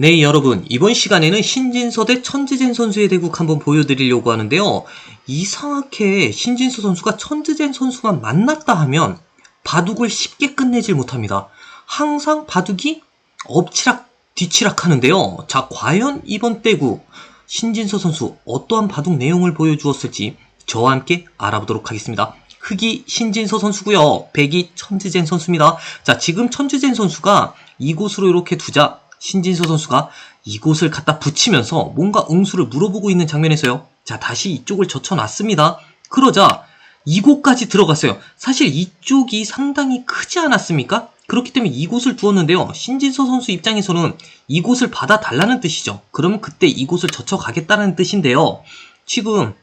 네, 여러분. 이번 시간에는 신진서 대 천지젠 선수의 대국 한번 보여드리려고 하는데요. 이상하게 신진서 선수가 천지젠 선수만 만났다 하면 바둑을 쉽게 끝내질 못합니다. 항상 바둑이 엎치락 뒤치락 하는데요. 자, 과연 이번 대국 신진서 선수 어떠한 바둑 내용을 보여주었을지 저와 함께 알아보도록 하겠습니다. 흑이 신진서 선수고요. 백이 천지젠 선수입니다. 자, 지금 천지젠 선수가 이곳으로 이렇게 두자 신진서 선수가 이곳을 갖다 붙이면서 뭔가 응수를 물어보고 있는 장면에서요. 자, 다시 이쪽을 젖혀놨습니다. 그러자 이곳까지 들어갔어요. 사실 이쪽이 상당히 크지 않았습니까? 그렇기 때문에 이곳을 두었는데요. 신진서 선수 입장에서는 이곳을 받아달라는 뜻이죠. 그러면 그때 이곳을 젖혀가겠다는 뜻인데요. 지금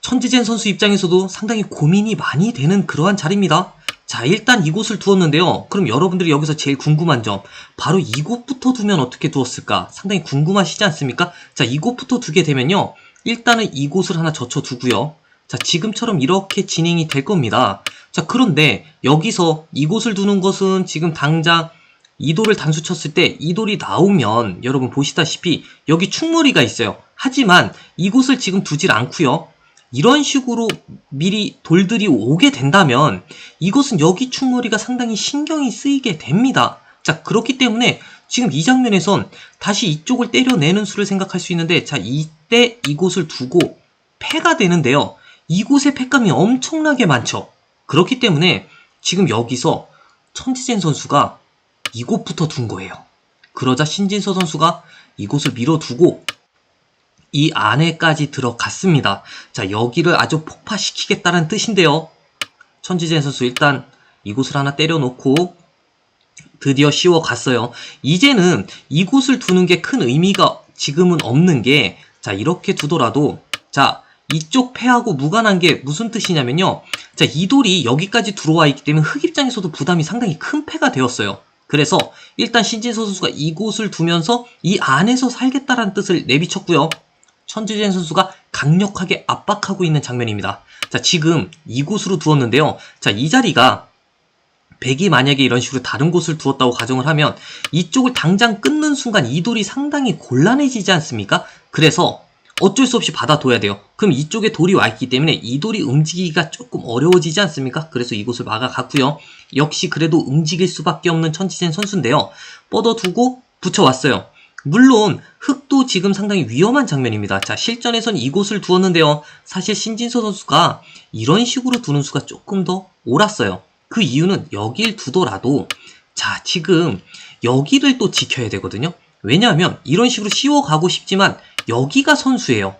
천지젠 선수 입장에서도 상당히 고민이 많이 되는 그러한 자리입니다. 자, 일단 이곳을 두었는데요. 그럼 여러분들이 여기서 제일 궁금한 점, 바로 이곳부터 두면 어떻게 두었을까? 상당히 궁금하시지 않습니까? 자, 이곳부터 두게 되면요. 일단은 이곳을 하나 젖혀 두고요. 자, 지금처럼 이렇게 진행이 될 겁니다. 자, 그런데 여기서 이곳을 두는 것은 지금 당장 이 돌을 단수 쳤을 때 이 돌이 나오면 여러분 보시다시피 여기 충무리가 있어요. 하지만 이곳을 지금 두질 않고요. 이런 식으로 미리 돌들이 오게 된다면 이것은 여기 충머리가 상당히 신경이 쓰이게 됩니다. 자, 그렇기 때문에 지금 이 장면에선 다시 이쪽을 때려내는 수를 생각할 수 있는데 자, 이때 이곳을 두고 패가 되는데요. 이곳의 패감이 엄청나게 많죠. 그렇기 때문에 지금 여기서 천지젠 선수가 이곳부터 둔 거예요. 그러자 신진서 선수가 이곳을 밀어두고 이 안에까지 들어갔습니다. 자, 여기를 아주 폭파시키겠다는 뜻인데요. 천지젠 선수 일단 이곳을 하나 때려놓고 드디어 씌워갔어요. 이제는 이곳을 두는 게 큰 의미가 지금은 없는 게, 자, 이렇게 두더라도, 자, 이쪽 패하고 무관한 게 무슨 뜻이냐면요. 자, 이 돌이 여기까지 들어와 있기 때문에 흑 입장에서도 부담이 상당히 큰 패가 되었어요. 그래서 일단 신진서 선수가 이곳을 두면서 이 안에서 살겠다라는 뜻을 내비쳤고요. 천지젠 선수가 강력하게 압박하고 있는 장면입니다. 자, 지금 이곳으로 두었는데요. 자, 이 자리가 백이 만약에 이런 식으로 다른 곳을 두었다고 가정을 하면 이쪽을 당장 끊는 순간 이 돌이 상당히 곤란해지지 않습니까? 그래서 어쩔 수 없이 받아둬야 돼요. 그럼 이쪽에 돌이 와 있기 때문에 이 돌이 움직이기가 조금 어려워지지 않습니까? 그래서 이곳을 막아갔고요. 역시 그래도 움직일 수밖에 없는 천지젠 선수인데요. 뻗어두고 붙여왔어요. 물론 흑도 지금 상당히 위험한 장면입니다. 자 실전에선 이곳을 두었는데요. 사실 신진서 선수가 이런 식으로 두는 수가 조금 더 옳았어요. 그 이유는 여길 두더라도 자 지금 여기를 또 지켜야 되거든요. 왜냐하면 이런 식으로 씌워가고 싶지만 여기가 선수예요.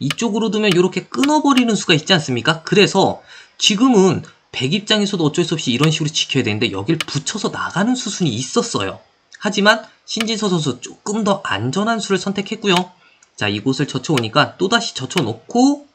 이쪽으로 두면 이렇게 끊어버리는 수가 있지 않습니까? 그래서 지금은 백 입장에서도 어쩔 수 없이 이런 식으로 지켜야 되는데 여길 붙여서 나가는 수순이 있었어요. 하지만 신진서 선수 조금 더 안전한 수를 선택했고요. 자, 이곳을 젖혀오니까 또다시 젖혀놓고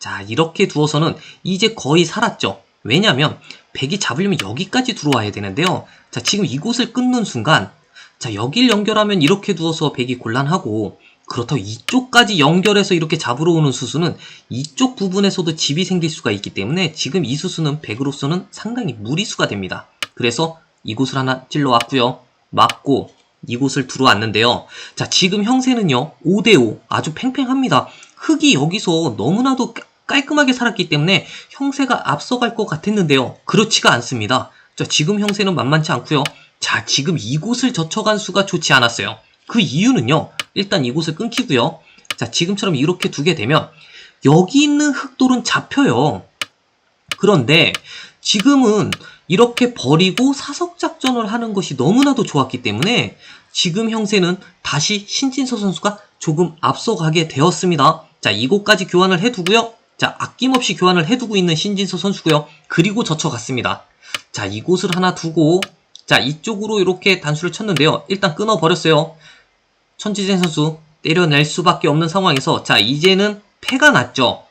자, 이렇게 두어서는 이제 거의 살았죠. 왜냐면 백이 잡으려면 여기까지 들어와야 되는데요. 자, 지금 이곳을 끊는 순간 자, 여길 연결하면 이렇게 두어서 백이 곤란하고 그렇다고 이쪽까지 연결해서 이렇게 잡으러 오는 수수는 이쪽 부분에서도 집이 생길 수가 있기 때문에 지금 이 수수는 백으로서는 상당히 무리수가 됩니다. 그래서 이곳을 하나 찔러왔고요. 맞고 이곳을 들어왔는데요. 자, 지금 형세는요, 5대5. 아주 팽팽합니다. 흙이 여기서 너무나도 깔끔하게 살았기 때문에 형세가 앞서갈 것 같았는데요. 그렇지가 않습니다. 자, 지금 형세는 만만치 않고요. 자, 지금 이곳을 젖혀간 수가 좋지 않았어요. 그 이유는요, 일단 이곳을 끊기고요. 자, 지금처럼 이렇게 두게 되면 여기 있는 흑돌은 잡혀요. 그런데 지금은 이렇게 버리고 사석 작전을 하는 것이 너무나도 좋았기 때문에 지금 형세는 다시 신진서 선수가 조금 앞서가게 되었습니다. 자, 이곳까지 교환을 해두고요. 자, 아낌없이 교환을 해두고 있는 신진서 선수고요. 그리고 젖혀갔습니다. 자, 이곳을 하나 두고 자, 이쪽으로 이렇게 단수를 쳤는데요. 일단 끊어버렸어요. 천지진 선수 때려낼 수밖에 없는 상황에서 자, 이제는 패가 났죠.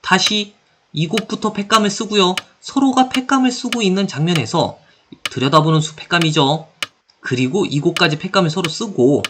다시 이곳부터 팩감을 쓰고요. 서로가 팩감을 쓰고 있는 장면에서 들여다보는 수 팩감이죠. 그리고 이곳까지 팩감을 서로 쓰고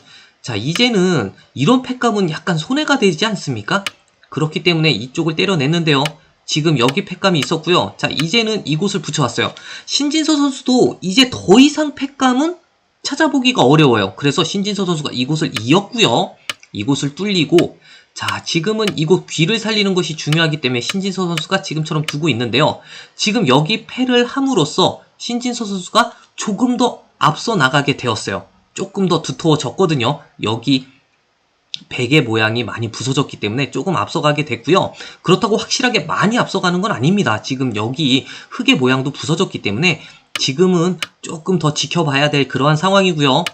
자 이제는 이런 팩감은 약간 손해가 되지 않습니까? 그렇기 때문에 이쪽을 때려냈는데요. 지금 여기 팩감이 있었고요. 자 이제는 이곳을 붙여왔어요. 신진서 선수도 이제 더 이상 팩감은 찾아보기가 어려워요. 그래서 신진서 선수가 이곳을 이었고요. 이곳을 뚫리고 자 지금은 이곳 귀를 살리는 것이 중요하기 때문에 신진서 선수가 지금처럼 두고 있는데요. 지금 여기 패를 함으로써 신진서 선수가 조금 더 앞서 나가게 되었어요. 조금 더 두터워졌거든요. 여기 베개 모양이 많이 부서졌기 때문에 조금 앞서가게 됐고요. 그렇다고 확실하게 많이 앞서가는 건 아닙니다. 지금 여기 흙의 모양도 부서졌기 때문에 지금은 조금 더 지켜봐야 될 그러한 상황이고요.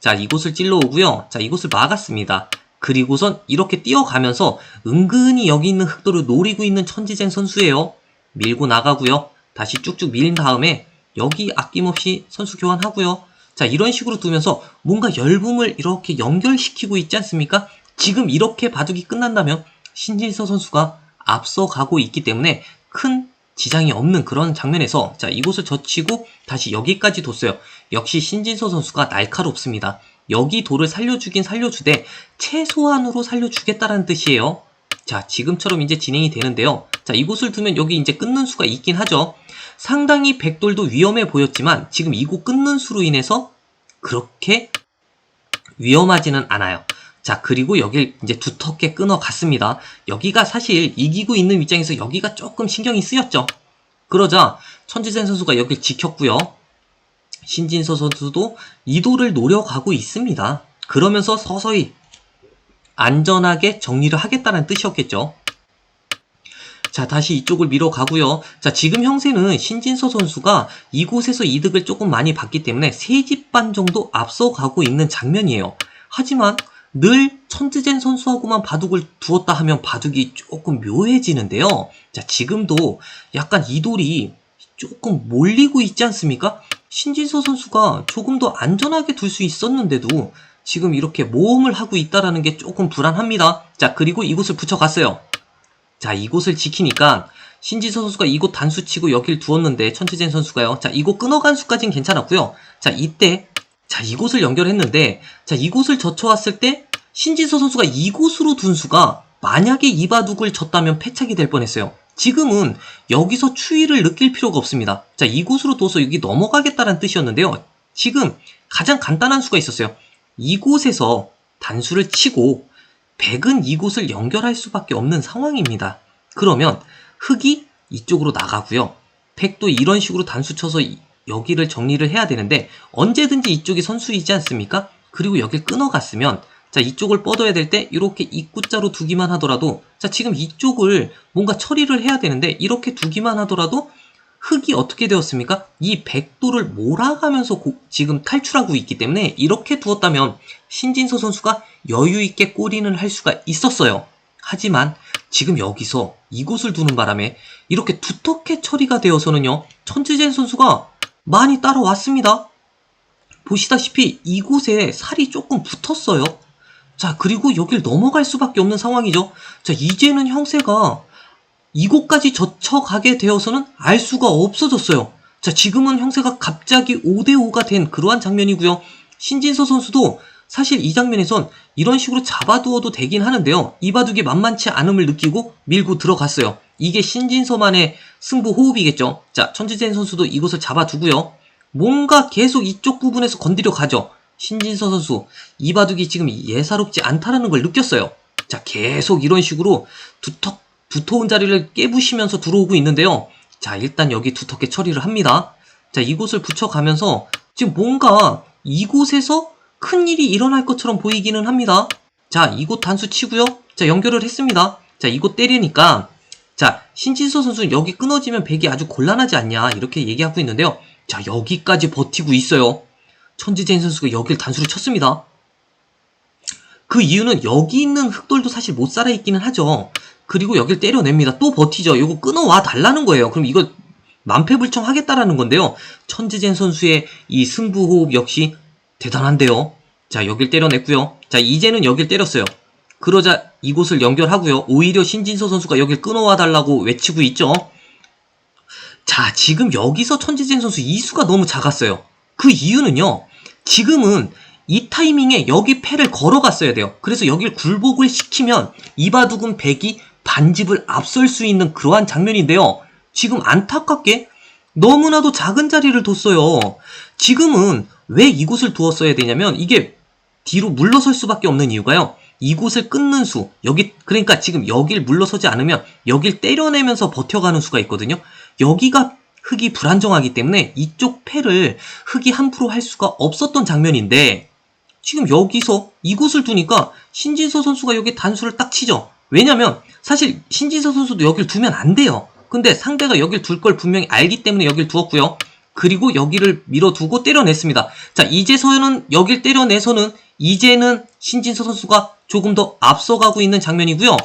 자, 이곳을 찔러 오고요. 자, 이곳을 막았습니다. 그리고선 이렇게 뛰어가면서 은근히 여기 있는 흑도를 노리고 있는 천지젠 선수예요. 밀고 나가고요. 다시 쭉쭉 밀린 다음에 여기 아낌없이 선수 교환하고요. 자, 이런 식으로 두면서 뭔가 열붐을 이렇게 연결시키고 있지 않습니까? 지금 이렇게 바둑이 끝난다면 신진서 선수가 앞서가고 있기 때문에 큰 지장이 없는 그런 장면에서 자, 이곳을 젖히고 다시 여기까지 뒀어요. 역시 신진서 선수가 날카롭습니다. 여기 돌을 살려주긴 살려주되 최소한으로 살려주겠다라는 뜻이에요. 자, 지금처럼 이제 진행이 되는데요. 자, 이곳을 두면 여기 이제 끊는 수가 있긴 하죠. 상당히 백돌도 위험해 보였지만 지금 이곳 끊는 수로 인해서 그렇게 위험하지는 않아요. 자, 그리고 여길 이제 두텁게 끊어 갔습니다. 여기가 사실 이기고 있는 입장에서 여기가 조금 신경이 쓰였죠. 그러자 천지센 선수가 여길 지켰고요. 신진서 선수도 이도를 노려가고 있습니다. 그러면서 서서히 안전하게 정리를 하겠다는 뜻이었겠죠. 자, 다시 이쪽을 밀어가고요. 자, 지금 형세는 신진서 선수가 이곳에서 이득을 조금 많이 봤기 때문에 세집반 정도 앞서가고 있는 장면이에요. 하지만 늘 천지젠 선수하고만 바둑을 두었다 하면 바둑이 조금 묘해지는데요. 자, 지금도 약간 이돌이 조금 몰리고 있지 않습니까? 신진서 선수가 조금 더 안전하게 둘 수 있었는데도 지금 이렇게 모험을 하고 있다라는 게 조금 불안합니다. 자, 그리고 이곳을 붙여갔어요. 자, 이곳을 지키니까 신지서 선수가 이곳 단수 치고 여길 두었는데 천지젠 선수가요. 자, 이곳 끊어간 수까진 괜찮았고요. 자, 이때 자, 이곳을 연결했는데 자, 이곳을 젖혀왔을 때 신지서 선수가 이곳으로 둔 수가 만약에 이바둑을 졌다면 패착이 될 뻔했어요. 지금은 여기서 추위를 느낄 필요가 없습니다. 자, 이곳으로 둬서 여기 넘어가겠다는 뜻이었는데요. 지금 가장 간단한 수가 있었어요. 이곳에서 단수를 치고 백은 이곳을 연결할 수밖에 없는 상황입니다. 그러면 흑이 이쪽으로 나가고요. 백도 이런 식으로 단수 쳐서 이- 여기를 정리를 해야 되는데 언제든지 이쪽이 선수이지 않습니까? 그리고 여길 끊어갔으면 자 이쪽을 뻗어야 될 때 이렇게 입구자로 두기만 하더라도 자 지금 이쪽을 뭔가 처리를 해야 되는데 이렇게 두기만 하더라도 흑이 어떻게 되었습니까? 이 백도를 몰아가면서 고- 지금 탈출하고 있기 때문에 이렇게 두었다면 신진서 선수가 여유 있게 꼬리는 할 수가 있었어요. 하지만 지금 여기서 이곳을 두는 바람에 이렇게 두텁게 처리가 되어서는요. 천지젠 선수가 많이 따라왔습니다. 보시다시피 이곳에 살이 조금 붙었어요. 자, 그리고 여길 넘어갈 수밖에 없는 상황이죠. 자, 이제는 형세가 이곳까지 젖혀가게 되어서는 알 수가 없어졌어요. 자, 지금은 형세가 갑자기 5대5가 된 그러한 장면이고요. 신진서 선수도 사실 이 장면에선 이런 식으로 잡아두어도 되긴 하는데요. 이 바둑이 만만치 않음을 느끼고 밀고 들어갔어요. 이게 신진서만의 승부 호흡이겠죠. 자, 천지젠 선수도 이곳을 잡아두고요. 뭔가 계속 이쪽 부분에서 건드려 가죠. 신진서 선수, 이 바둑이 지금 예사롭지 않다라는 걸 느꼈어요. 자, 계속 이런 식으로 두텁, 두터운 자리를 깨부시면서 들어오고 있는데요. 자, 일단 여기 두텁게 처리를 합니다. 자, 이곳을 붙여가면서 지금 뭔가 이곳에서 큰 일이 일어날 것처럼 보이기는 합니다. 자, 이곳 단수 치고요. 자, 연결을 했습니다. 자, 이곳 때리니까 자, 신진서 선수는 여기 끊어지면 백이 아주 곤란하지 않냐 이렇게 얘기하고 있는데요. 자, 여기까지 버티고 있어요. 천지젠 선수가 여길 단수를 쳤습니다. 그 이유는 여기 있는 흑돌도 사실 못 살아 있기는 하죠. 그리고 여길 때려냅니다. 또 버티죠. 이거 끊어와 달라는 거예요. 그럼 이거 만패불청 하겠다라는 건데요. 천지젠 선수의 이 승부 호흡 역시 대단한데요. 자, 여길 때려냈고요. 자, 이제는 여길 때렸어요. 그러자 이곳을 연결하고요. 오히려 신진서 선수가 여길 끊어와 달라고 외치고 있죠. 자, 지금 여기서 천지젠 선수 이수가 너무 작았어요. 그 이유는요. 지금은 이 타이밍에 여기 패를 걸어갔어야 돼요. 그래서 여길 굴복을 시키면 이바둑은 백이 반집을 앞설 수 있는 그러한 장면인데요. 지금 안타깝게 너무나도 작은 자리를 뒀어요. 지금은 왜 이곳을 두었어야 되냐면 이게 뒤로 물러설 수밖에 없는 이유가요. 이곳을 끊는 수, 여기, 그러니까 지금 여길 물러서지 않으면 여길 때려내면서 버텨가는 수가 있거든요. 여기가 흙이 불안정하기 때문에 이쪽 패를 흙이 함부로 할 수가 없었던 장면인데 지금 여기서 이곳을 두니까 신진서 선수가 여기 단수를 딱 치죠. 왜냐면 사실 신진서 선수도 여길 두면 안 돼요. 근데 상대가 여길 둘걸 분명히 알기 때문에 여길 두었고요. 그리고 여기를 밀어두고 때려냈습니다. 자, 이제서는 여길 때려내서는 이제는 신진서 선수가 조금 더 앞서가고 있는 장면이고요.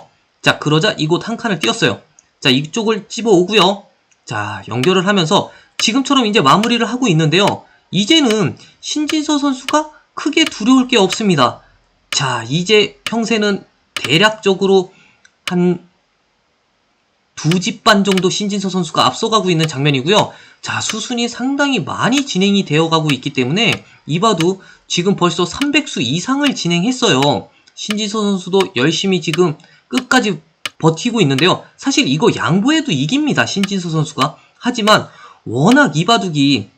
자, 그러자 이곳 한 칸을 띄었어요. 자, 이쪽을 집어오고요. 자, 연결을 하면서 지금처럼 이제 마무리를 하고 있는데요. 이제는 신진서 선수가 크게 두려울 게 없습니다. 자, 이제 평세는 대략적으로 한 두 집 반 정도 신진서 선수가 앞서가고 있는 장면이고요. 자, 수순이 상당히 많이 진행이 되어 가고 있기 때문에 이봐도 지금 벌써 300수 이상을 진행했어요. 신진서 선수도 열심히 지금 끝까지 버티고 있는데요. 사실 이거 양보해도 이깁니다. 신진서 선수가. 하지만 워낙 이바둑이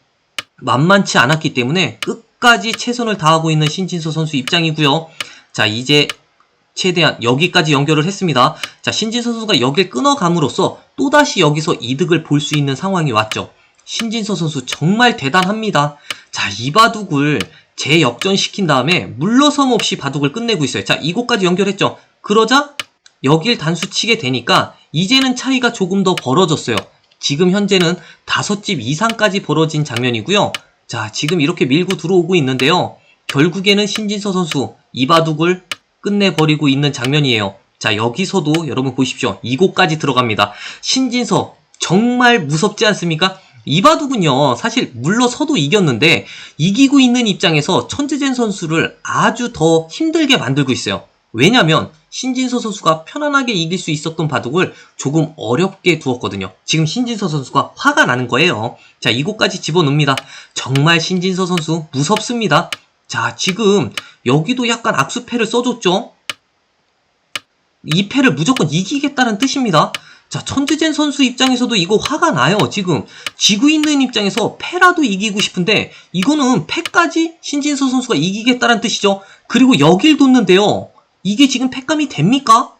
만만치 않았기 때문에 끝까지 최선을 다하고 있는 신진서 선수 입장이고요. 자, 이제 최대한 여기까지 연결을 했습니다. 자, 신진서 선수가 여길 끊어감으로써 또다시 여기서 이득을 볼 수 있는 상황이 왔죠. 신진서 선수 정말 대단합니다. 자, 이 바둑을 재역전시킨 다음에 물러섬 없이 바둑을 끝내고 있어요. 자, 이곳까지 연결했죠. 그러자 여길 단수 치게 되니까 이제는 차이가 조금 더 벌어졌어요. 지금 현재는 다섯 집 이상까지 벌어진 장면이고요. 자, 지금 이렇게 밀고 들어오고 있는데요. 결국에는 신진서 선수 이 바둑을 끝내버리고 있는 장면이에요. 자, 여기서도 여러분 보십시오. 이곳까지 들어갑니다. 신진서 정말 무섭지 않습니까? 이 바둑은요, 사실 물러서도 이겼는데 이기고 있는 입장에서 천재젠 선수를 아주 더 힘들게 만들고 있어요. 왜냐면 신진서 선수가 편안하게 이길 수 있었던 바둑을 조금 어렵게 두었거든요. 지금 신진서 선수가 화가 나는 거예요. 자, 이곳까지 집어넣습니다. 정말 신진서 선수 무섭습니다. 자, 지금 여기도 약간 악수패를 써줬죠? 이 패를 무조건 이기겠다는 뜻입니다. 자, 천재젠 선수 입장에서도 이거 화가 나요, 지금. 지고 있는 입장에서 패라도 이기고 싶은데, 이거는 패까지 신진서 선수가 이기겠다는 뜻이죠. 그리고 여길 뒀는데요. 이게 지금 패감이 됩니까?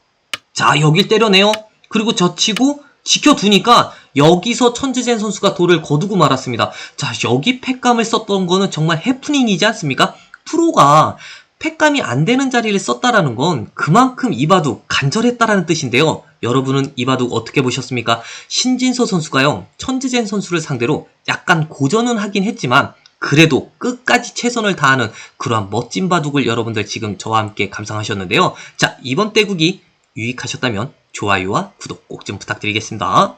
자, 여길 때려내요. 그리고 젖히고 지켜두니까 여기서 천재젠 선수가 돌을 거두고 말았습니다. 자, 여기 패감을 썼던 거는 정말 해프닝이지 않습니까? 프로가 패감이 안 되는 자리를 썼다라는 건 그만큼 이바둑 간절했다라는 뜻인데요. 여러분은 이바둑 어떻게 보셨습니까? 신진서 선수가요, 천재젠 선수를 상대로 약간 고전은 하긴 했지만 그래도 끝까지 최선을 다하는 그러한 멋진 바둑을 여러분들 지금 저와 함께 감상하셨는데요. 자, 이번 대국이 유익하셨다면 좋아요와 구독 꼭 좀 부탁드리겠습니다.